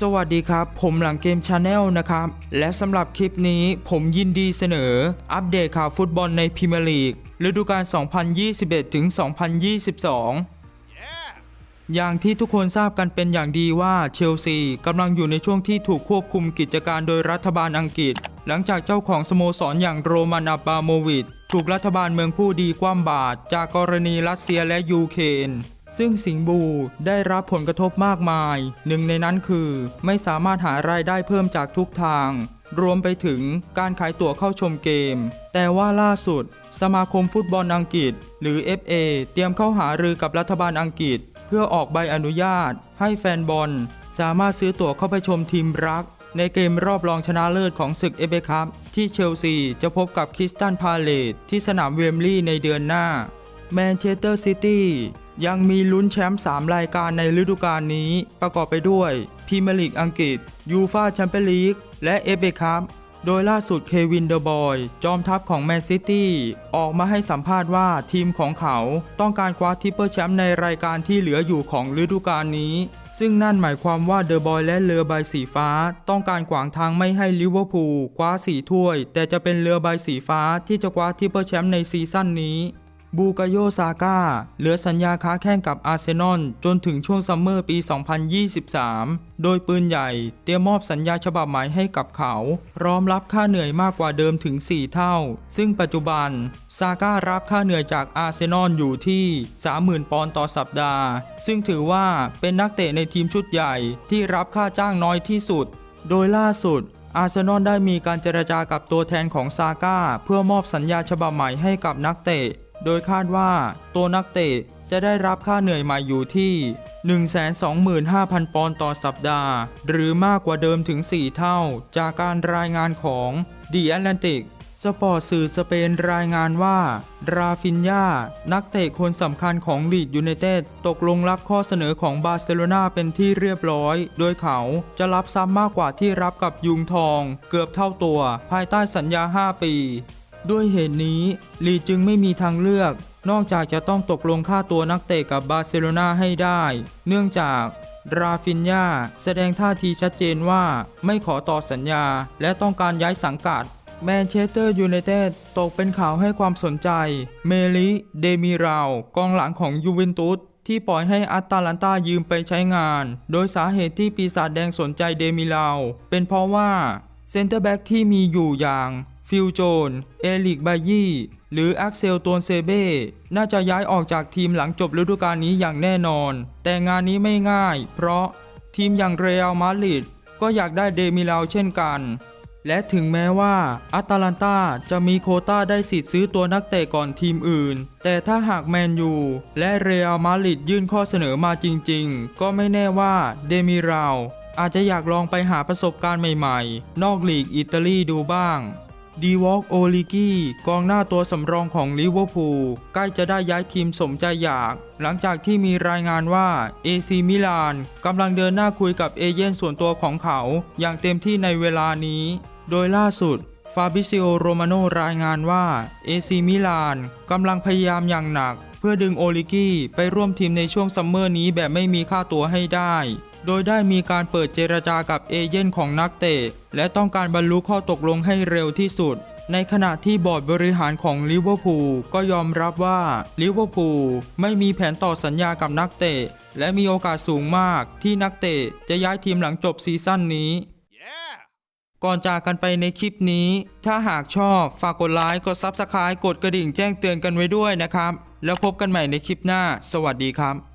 สวัสดีครับ ผมหลังเกมชาแนลนะครับ และสำหรับคลิปนี้ผมยินดีเสนอ อัปเดตข่าวฟุตบอลในพรีเมียร์ลีกฤดูกาล 2021 ถึง 2022อย่างที่ทุกคนทราบกันเป็นอย่างดีว่าเชลซีกำลังอยู่ในช่วงที่ถูกควบคุมกิจการโดยรัฐบาลอังกฤษ หลังจากเจ้าของสโมสรอย่างโรมันอับบาโมวิชถูกรัฐบาลเมืองผู้ดีคว่ำบาตรจากกรณีรัสเซียและยูเครน ซึ่งสิงห์บูได้รับผลกระทบมากมาย หนึ่งในนั้นคือ ไม่สามารถหารายได้เพิ่มจากทุกทาง รวมไปถึงการขายตั๋วเข้าชมเกม แต่ว่าล่าสุด สมาคมฟุตบอลอังกฤษ หรือ FA เตรียมเข้าหารือกับรัฐบาลอังกฤษ เพื่อออกใบอนุญาต ให้แฟนบอล สามารถซื้อตั๋วเข้าไปชมทีมรัก ในเกมรอบรองชนะเลิศของศึกเอเบคัพที่เชลซีจะพบกับคริสตันพาเลตที่สนามเวมลีย์ในเดือนหน้าแมนเชสเตอร์ซิตี้ ยังมีลุ้นแชมป์3รายการในฤดูกาลนี้ ประกอบไปด้วยพรีเมียร์ลีกอังกฤษยูฟาแชมเปี้ยนลีกและเอเบคัพโดยล่าสุดเควินเดอะบอยจอมทัพของแมนซิตี้ออกมาให้สัมภาษณ์ว่าทีมของเขาต้องการคว้าทิปเปิลแชมป์ในรายการที่เหลืออยู่ของฤดูกาลนี้ ซึ่งนั่นหมายความว่าเดอะบอยและเรือใบสีฟ้า ต้องการขวางทางไม่ให้ลิเวอร์พูลคว้าสีถ้วย แต่จะเป็นเรือใบสีฟ้าที่จะคว้าทิปเปิลแชมป์ในซีซั่นนี้ บูกาโยซาก้าเหลือสัญญาค้าแข่งกับอาร์เซนอลจนถึงช่วงซัมเมอร์ปี 2023 โดยปืนใหญ่เตรียมมอบสัญญาฉบับใหม่ให้กับเขาพร้อมรับค่าเหนื่อยมากกว่าเดิมถึง 4 เท่า ซึ่งปัจจุบันซาก้ารับค่าเหนื่อยจากอาร์เซนอลอยู่ที่ 30,000 ปอนด์ต่อสัปดาห์ ซึ่งถือว่าเป็นนักเตะในทีมชุดใหญ่ที่รับค่าจ้างน้อยที่สุด โดยล่าสุดอาร์เซนอลได้มีการเจรจากับตัวแทนของซาก้าเพื่อมอบสัญญาฉบับใหม่ให้กับนักเตะ โดยคาดว่าตัวนักเตะจะได้รับค่าเหนื่อยใหม่อยู่ที่ 125,000 ปอนด์ต่อสัปดาห์ หรือมากกว่าเดิมถึง 4 เท่า จากการรายงานของ The Atlantic สปอร์ตสื่อสเปนรายงานว่า ราฟินยานักเตะคนสำคัญของลีดยูไนเต็ดตกลงรับข้อเสนอของบาร์เซโลนาเป็นที่เรียบร้อย โดยเขาจะรับซ้ำมากกว่าที่รับกับยุงทอง เกือบเท่าตัว ภายใต้สัญญา 5 ปี ด้วยเหตุนี้ลีจึงไม่มีทางเลือก นอกจากจะต้องตกลงค่าตัวนักเตะกับบาร์เซโลนาให้ได้ เนื่องจากราฟินยาแสดงท่าทีชัดเจนว่าไม่ขอต่อสัญญา และต้องการย้ายสังกัด แมนเชสเตอร์ยูไนเต็ดตกเป็นข่าวให้ความสนใจ เมลิ เดมิราวกองหลังของยูเวนตุสที่ปล่อยให้อัตตาลันตายืมไปใช้งาน โดยสาเหตุที่ปีศาจแดงสนใจเดมิราวเป็นเพราะว่าเซนเตอร์แบ็กที่มีอยู่อย่าง ฟิลโจน เอลิกบายี่ หรืออักเซลโตนเซเบ้ น่าจะย้ายออกจากทีมหลังจบฤดูกาลนี้อย่างแน่นอน แต่งานนี้ไม่ง่าย เพราะทีมอย่างเรอัลมาดริดก็อยากได้เดมิลาวเช่นกัน และถึงแม้ว่าอัตแลนตาจะมีโคต้าได้สิทธิ์ซื้อตัวนักเตะก่อนทีมอื่น แต่ถ้าหากแมนยูและเรอัลมาดริดยื่นข้อเสนอมาจริงๆ ก็ไม่แน่ว่าเดมิราวอาจจะอยากลองไปหาประสบการณ์ใหม่ๆ นอกลีกอิตาลีดูบ้าง ดีวอล์กโอลิกี้กองหน้าตัวสำรองของลิเวอร์พูลใกล้จะได้ย้ายทีมสมใจอยาก หลังจากที่มีรายงานว่าเอซีมิลานกำลังเดินหน้าคุยกับเอเย่นส่วนตัวของเขา อย่างเต็มที่ในเวลานี้ โดยล่าสุดฟาบิซิโอโรมาโนรายงานว่าเอซีมิลานกำลังพยายามอย่างหนัก เพื่อดึงโอลิกี้ไปร่วมทีมในช่วงซัมเมอร์นี้แบบไม่มีค่าตัวให้ได้ โดยได้มีการเปิดเจรจากับเอเย่นของนักเตะ และต้องการบรรลุข้อตกลงให้เร็วที่สุด ในขณะที่บอร์ดบริหารของลิเวอร์พูลก็ยอมรับว่าลิเวอร์พูลไม่มีแผนต่อสัญญากับนักเตะ และมีโอกาสสูงมากที่นักเตะจะย้ายทีมหลังจบซีซั่นนี้ก่อนจากกันไปในคลิปนี้ ถ้าหากชอบฝากกดไลค์กด Subscribe กดกระดิ่งแจ้งเตือนกันไว้ด้วยนะครับ แล้วพบกันใหม่ในคลิปหน้า สวัสดีครับ